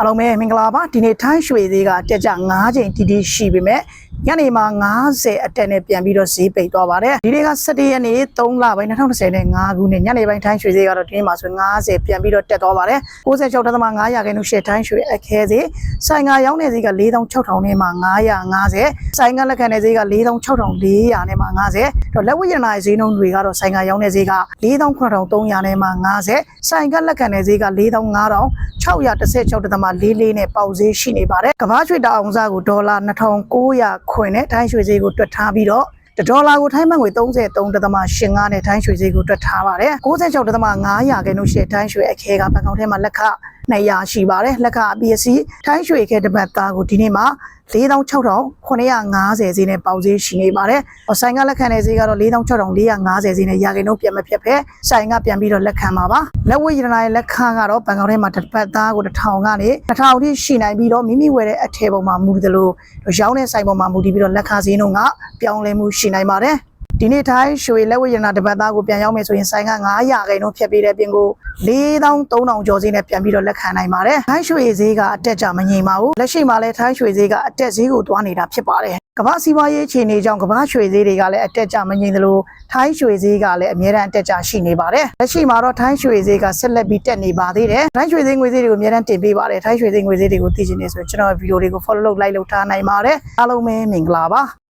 အားလုံးပဲမင်္ဂလာပါဒီနေ့ထိုင်းရွှေသေးကတက်ကြ9ချိန်တီတီရှိပေမဲ့ ညနေမှာ90အတက်နဲ့ပြန်ပြီးတော့ဈေးပိတ်သွားပါတယ်ဒီနေ့က17ရက်နေ့3လပိုင်း2025ခုနှစ်ညနေပိုင်းထိုင်းရွှေသေးကတော့ဒီနေ့မှာဆို90ပြန်ပြီးတော့တက်သွားပါတယ်96.5ရာခိုင်နှုန်းရှယ်ထိုင်းရွှေအခဲသေးဆိုင်ငါရောင်းတဲ့ဈေးက4600နဲ့မှ950ဆိုင်ငါလက်ခံတဲ့ဈေးက4600နဲ့မှ90တော့လက်ဝတ်ရတနာရဲ့ဈေးနှုန်းတွေကတော့ဆိုင်ငါရောင်းတဲ့ဈေးက49300နဲ့မှ90ဆိုင်ကလက်ခံတဲ့ဈေးက4500 616.44နဲ့ပေါက်ဈေးရှိနေပါတယ်။ကမ္ဘာရွှေတအောင်စားကိုဒေါ်လာ2900ခွင်နဲ့ထိုင်းရွှေဈေးကိုတွက်ထားပြီးတော့တစ် ဒေါ်လာကိုထိုင်းဘတ်ငွေ33.85နဲ့ထိုင်းရွှေဈေးကိုတွက်ထားပါတယ်။96.5ရာခိုင်နှုန်းရှိတဲ့ထိုင်းရွှေအခဲကဘဏ်ကောင်ထဲမှာလက်ခ200ရှိပါတယ်။လက်ခအပီအစီထိုင်းရွှေအခဲတစ်ပတ်သားကိုဒီနေ့မှာ4650ဈေးနဲ့ပေါက်ဈေးရှိနေပါတယ်။ဟောဆိုင်ကလက်ခံတဲ့ဈေးကတော့4650ဈေးနဲ့ရာခိုင်နှုန်းပြန်မဖြတ်ဖဲဆိုင်ကပြန်ပြီးတော့လက်ခံပါပါ။လက်ဝတ်ရတနာရဲ့လက်ခကတော့ဘဏ်ကောင်ထဲမှာတစ်ပတ်သားကို1000ကနေ2000ထိရှိနိုင်ပြီးတော့မိမိဝယ်တဲ့အထည်ပုံမှာမူတည်လို့ရောင်းတဲ့ဆိုင်ပုံမှာမူတည်ပြီးတော့လက်ခဈေးနှုန်းကပြောင်းလဲမှုရှိနိုင်ပါတယ်။ဒီနေ့ထိုင်းရွှေလက်ဝတ်ရတနာတပတ်သားကိုပြန်ရောက်မယ်ဆိုရင်ဆိုင်က900ခိုင်နှုန်းဖြတ်ပေးတဲ့ပြင်ကို4300ကျော်ဈေးနဲ့ပြန်ပြီးတော့လက်ခံနိုင်ပါတယ်။ထိုင်းရွှေဈေးကအတက်ကြမငြိမ်ပါဘူး။လက်ရှိမှာလည်းထိုင်းရွှေဈေးကအတက်ဈေးကိုတွားနေတာဖြစ်ပါတယ်။ကမ္ဘာစီးပွားရေးအခြေအနေကြောင့်ကမ္ဘာရွှေဈေးတွေကလည်းအတက်ကြမငြိမ်သလိုထိုင်းရွှေဈေးကလည်းအများအားအတက်ကြရှိနေပါတယ်။လက်ရှိမှာတော့ထိုင်းရွှေဈေးကဆက်လက်ပြီးတက်နေပါသေးတယ်။ထိုင်းရွှေဈေးငွေဈေးတွေကိုအများအားတင်ပေးပါတယ်။ထိုင်းရွှေဈေးငွေဈေးတွေကိုသိချင်နေဆိုရင်ကျွန်တော်ဗီဒီယိုတွေကို follow လုပ် like လုပ်ထားနိုင်ပါတယ်။အားလုံးပဲမင်္ဂလာပါ။